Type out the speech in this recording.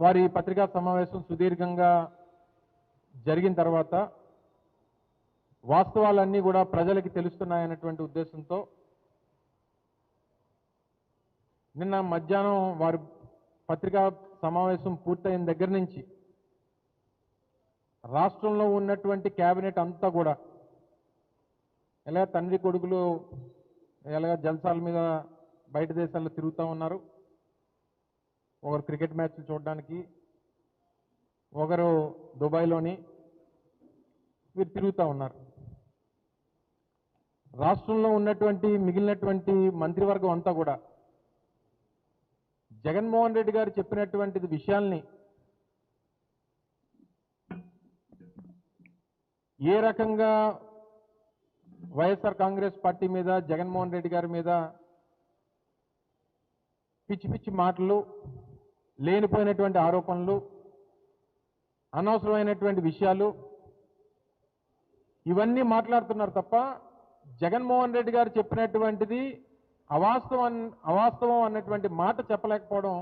వారి పత్రికా సమావేశం సుదీర్ఘంగా జరిగిన తర్వాత వాస్తవాలన్నీ కూడా ప్రజలకి తెలుస్తున్నాయన్నటువంటి ఉద్దేశంతో నిన్న మధ్యాహ్నం వారి పత్రికా సమావేశం పూర్తయిన దగ్గర నుంచి రాష్ట్రంలో ఉన్నటువంటి క్యాబినెట్ అంతా కూడా ఎలా తండ్రి కొడుకులు ఎలాగ జల్సాల మీద బయట దేశాల్లో తిరుగుతూ ఉన్నారు ఒకరు క్రికెట్ మ్యాచ్లు చూడడానికి ఒకరు దుబాయ్లోని వీరు తిరుగుతూ ఉన్నారు. రాష్ట్రంలో ఉన్నటువంటి మిగిలినటువంటి మంత్రివర్గం అంతా కూడా జగన్మోహన్ రెడ్డి గారు చెప్పినటువంటి విషయాల్ని ఏ రకంగా వైఎస్ఆర్ కాంగ్రెస్ పార్టీ మీద జగన్మోహన్ రెడ్డి గారి మీద పిచ్చి పిచ్చి మాటలు లేనిపోయినటువంటి ఆరోపణలు అనవసరమైనటువంటి విషయాలు ఇవన్నీ మాట్లాడుతున్నారు తప్ప జగన్మోహన్ రెడ్డి గారు చెప్పినటువంటిది అవాస్తవం అవాస్తవం అన్నటువంటి మాట చెప్పలేకపోవడం